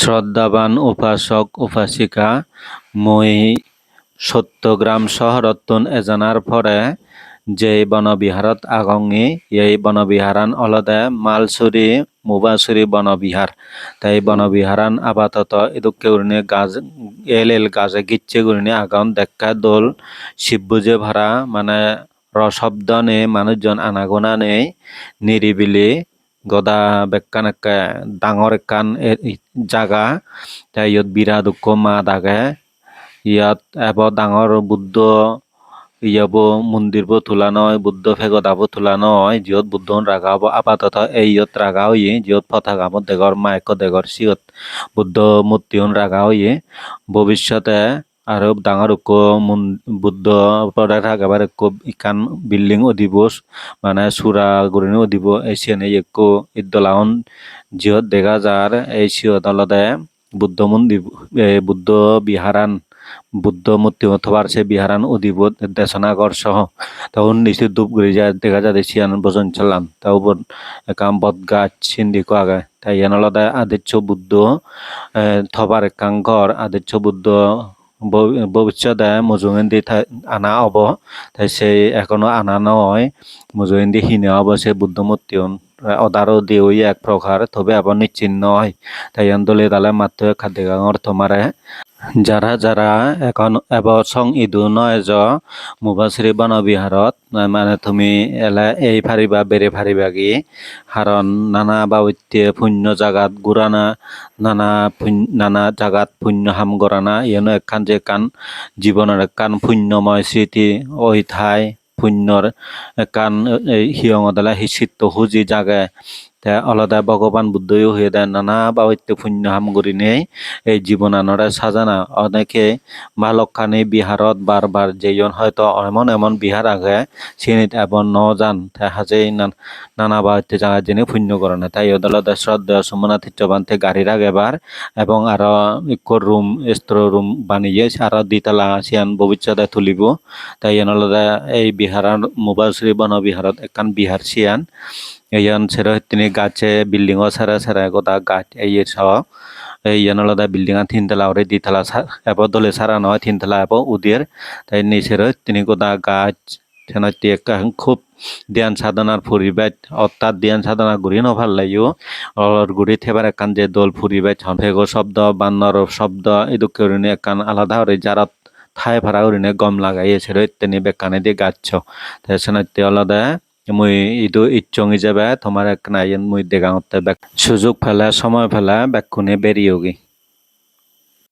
শ্ৰদ্ধাৱান উপাসক, উপাসিকা, মই সত্যগ্ৰাম চহৰতোন এজনাৰ পৰে যেই বনবিহাৰত আগঙি এই বনবিহারান অলদে মালসুরি মুবাসুরি বনবিহার। তাই বনবিহারান আপাতত ইদুকে উড়িনি গাছ এল এল গাছে গিচ্ছে গুড়িনি আগন দেখা দোল শিববুজে ভরা মানে রশব্দ নেই, মানুষজন আনাগোনা নেই, নিরিবিলি গদা বেক্কান একে ডাঙৰ একান জাগা। তাই ইয়ত বিরাট উক্ক মাত আগে ইয়াত এব ডাঙৰ বুদ্ধ, ইয়াবো মন্দিরবো তুলানো হয় বুদ্ধ ফেগদাবো তুলানো হয় জিয়ত বুদ্ধ রাগাবো আপাতত এই ইয়ত রাগা হইয়ে জিয়ত পতাকামো দেগর মাইক দেগর সিয়ত বুদ্ধ মূর্তি হন রাগা হইয়ে ভবিষ্যতে আরও ডাঙর উক্ক বুদ্ধ পরে রাগাবার উক্ক ইকান বিল্ডিং অদিব মানে সুরা গুরিনি অদিব এসিয়ানে একো ইদ্দলাহন জিয়ত দেখা যার এই সিয়ত অলদে বুদ্ধ মন্দির এ, বুদ্ধ বিহারান বুদ্ধ মূর্তি অথবার সে বিহারান অদিব দেশনাগর সহ তখন নিশ্চিত ধূপগুড়ি যা দেখা যায় সিয়ান বজন চালান। তা উপর একাম বট গাছ সিন্দিকো আগে তাই ইয়ান আলাদা আদিত্য বুদ্ধ এ, থবার একাং ঘর আদিত্য বুদ্ধ ভ- ভবিষ্যতে মজুমেন্দি আনা হব। তাই সেই এখনও আনা নয় মজুমেন্দি হিনে হব, সে বুদ্ধ মূর্তি অদারও দিওই এক প্রকার তবে আবার নিশ্চিন্ন হয়। তাই আন্দোলে তালে মাত্র খাদ্য অর্থ মারে যারা যারা এখন এব সং ইদু নয় য মুবাশ্রী বনবিহারত মানে তুমি এলা এই ফারিবা বেড়ে ফারিবা কি? হারণ নানা বাবত্যে পুণ্য জাগাত গুরানা নানা নানা জাগাত পুণ্য হাম গরানা ইয়েনো একখান যে কান জীবনের একখান পুণ্যময় স্মৃতি ওই ঠাই পুণ্যর এই হিয়ঙদলা হিচিত্ত হুজি জাগে। তে অলদা ভগবান বুদ্ধও হয়ে দেয়, নানা বাবত্য পুণ্য হাম গরি নেই। এই জীবনানরে সাজানা, অনেকে ভালকখানি বিহারত বারবার যেজন হয়তো এমন এমন বিহার আগে চিনিত এমন ন যান হাজে নানা বাড়িতে জায়গা জেনে পুণ্য করে না, তাই ওদলতে শ্রদ্ধা সুমনা তিচ্ছবান্তে গাড়ির আগে বার এবং আরও ইকো রুম, স্ত্র রুম বানিয়ে আরও দ্বিতলা সিয়ান ভবিষ্যতে তুলিব। তাই এনলদে এই বিহারার মুবাশ্রী বন বিহারত একান বিহার সিয়ান। ইয়ান সেরা তিনি গাছে বিল্ডিং ও সেরা সেরা গোটা গাছ এই সহ এই ইয়ানলদা বিল্ডিং তিনতলা ওরে দ্বিতলা এব দলে সারা নয় তিনতলা এব উদির তাই নিচের তিনি গোটা গাছ একটা খুব ধ্যান সাধনার পরিবেশ অর্থাৎ ধ্যান সাধনা ঘুরি নভাল লাগিও অর ঘুরি থেবার একান যে দোল পরিবেশ ফেগো শব্দ বান্নর শব্দ এদুকে একান আলাদা ওরে যারা ঠাই ভাড়া ওরিনে গম লাগাইয়ে সেরে তিনি বেকানে দিয়ে গাছ তাই সেনাটি আলাদা মুই ইদু ইচ্ছং যাবে, তোমার এক নাইন মুই দেগাঁতে সুযোগ ফেলা সময় ফেলে বেরিয়ে বেরিয়েওগি